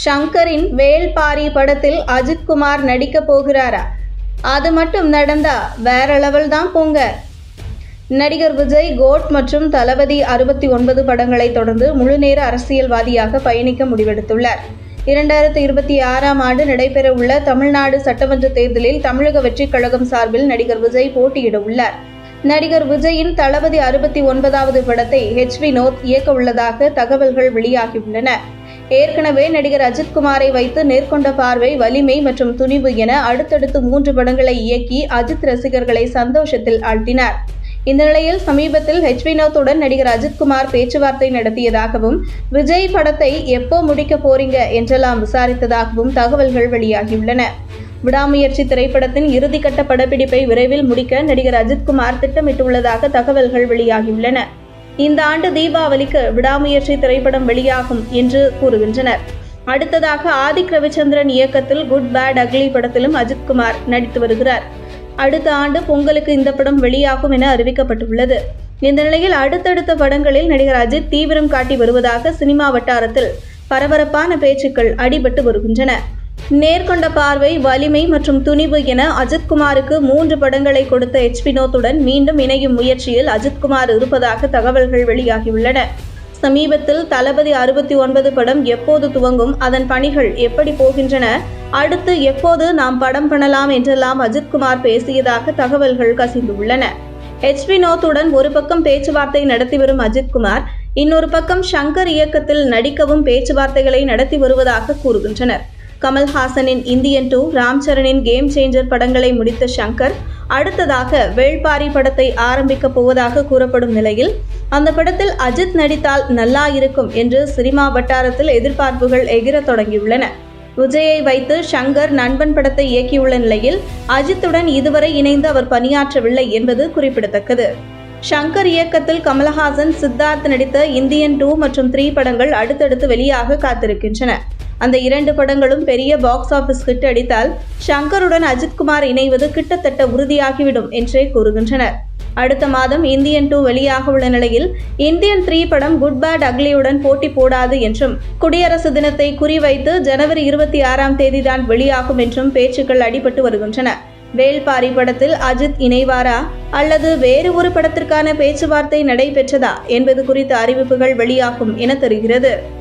ஷங்கரின் வேல்பாரி படத்தில் அஜித்குமார் நடிக்க போகிறாரா? அது மட்டும் நடந்தா வேற லெவல் தான் போங்க. நடிகர் விஜய் கோட் மற்றும் தளபதி அறுபத்தி ஒன்பது படங்களை தொடர்ந்து முழுநேர அரசியல்வாதியாக பயணிக்க முடிவெடுத்துள்ளார். இரண்டாயிரத்தி இருபத்தி ஆறாம் ஆண்டு நடைபெறவுள்ள தமிழ்நாடு சட்டமன்ற தேர்தலில் தமிழக வெற்றிக் கழகம் சார்பில் நடிகர் விஜய் போட்டியிட உள்ளார். நடிகர் விஜயின் தளபதி அறுபத்தி ஒன்பதாவது படத்தை ஹெச் வினோத் இயக்க உள்ளதாக தகவல்கள் வெளியாகியுள்ளன ஏற்கனவே நடிகர் அஜித்குமாரை வைத்து நேர்கொண்ட பார்வை வலிமை மற்றும் துணிவு என அடுத்தடுத்து மூன்று படங்களை இயக்கி அஜித் ரசிகர்களை சந்தோஷத்தில் ஆழ்த்தினார். இந்த நிலையில் சமீபத்தில் ஹெச் வினோத்துடன் நடிகர் அஜித்குமார் பேச்சுவார்த்தை நடத்தியதாகவும் விஜய் படத்தை எப்போ முடிக்க போறீங்க என்றெல்லாம் விசாரித்ததாகவும் தகவல்கள் வெளியாகியுள்ளன. விடாமுயற்சி திரைப்படத்தின் இறுதிக்கட்ட படப்பிடிப்பை விரைவில் முடிக்க நடிகர் அஜித்குமார் திட்டமிட்டுள்ளதாக தகவல்கள் வெளியாகியுள்ளன. இந்த ஆண்டு தீபாவளிக்கு விடாமுயற்சி திரைப்படம் வெளியாகும் என்று கூறுகின்றனர். அடுத்ததாக ஆதிக் ரவிச்சந்திரன் இயக்கத்தில் குட் பேட் அக்லி படத்திலும் அஜித்குமார் நடித்து வருகிறார். அடுத்த ஆண்டு பொங்கலுக்கு இந்த படம் வெளியாகும் என அறிவிக்கப்பட்டுள்ளது. இந்த நிலையில் அடுத்தடுத்த படங்களில் நடிகர் அஜித் தீவிரம் காட்டி வருவதாக சினிமா வட்டாரத்தில் பரபரப்பான பேச்சுக்கள் அடிபட்டு வருகின்றன. நேர்கொண்ட பார்வை வலிமை மற்றும் துணிவு என அஜித்குமாருக்கு மூன்று படங்களை கொடுத்த எச் வினோத்துடன் மீண்டும் இணையும் முயற்சியில் அஜித்குமார் இருப்பதாக தகவல்கள் வெளியாகியுள்ளன. சமீபத்தில் தளபதி அறுபத்தி ஒன்பது படம் எப்போது துவங்கும் அதன் பணிகள் எப்படி போகின்றன அடுத்து எப்போது நாம் படம் பண்ணலாம் என்றெல்லாம் அஜித்குமார் பேசியதாக தகவல்கள் கசிந்துள்ளன. எச் வினோத்துடன் ஒரு பக்கம் பேச்சுவார்த்தை நடத்தி வரும் அஜித்குமார் இன்னொரு பக்கம் ஷங்கர் இயக்கத்தில் நடிக்கவும் பேச்சுவார்த்தைகளை நடத்தி வருவதாக கூறுகின்றனர். கமல்ஹாசனின் இந்தியன் டூ ராம் சரணின் கேம் சேஞ்சர் படங்களை முடித்த ஷங்கர் அடுத்ததாக வேள்பாரி படத்தை ஆரம்பிக்க போவதாக கூறப்படும் நிலையில் அந்த படத்தில் அஜித் நடித்தால் நல்லா இருக்கும் என்று சினிமா வட்டாரத்தில் எதிர்பார்ப்புகள் எகிரத் தொடங்கியுள்ளன. விஜயை வைத்து ஷங்கர் நண்பன் படத்தை இயக்கியுள்ள நிலையில் அஜித்துடன் இதுவரை இணைந்து அவர் பணியாற்றவில்லை என்பது குறிப்பிடத்தக்கது. ஷங்கர் இயக்கத்தில் கமலஹாசன் சித்தார்த் நடித்த இந்தியன் டூ மற்றும் த்ரீ படங்கள் அடுத்தடுத்து வெளியாக காத்திருக்கின்றன. அந்த இரண்டு படங்களும் பெரிய பாக்ஸ் ஆஃபீஸ் ஹிட் அடித்தால் ஷங்கருடன் அஜித்குமார் இணைவது கிட்டத்தட்ட உறுதியாகிவிடும் என்றே கூறுகின்றனர். அடுத்த மாதம் இந்தியன் டூ வெளியாக உள்ள நிலையில் இந்தியன் த்ரீ படம் குட் பேட் அக்லியுடன் போட்டி போடாது என்றும் குடியரசு தினத்தை குறிவைத்து ஜனவரி இருபத்தி ஆறாம் தேதிதான் வெளியாகும் என்றும் பேச்சுக்கள் அடிபட்டு வருகின்றன. வேல்பாரி படத்தில் அஜித் இணைவாரா அல்லது வேறு ஒரு படத்திற்கான பேச்சுவார்த்தை நடைபெற்றதா என்பது குறித்த அறிவிப்புகள் வெளியாகும் என தெரிகிறது.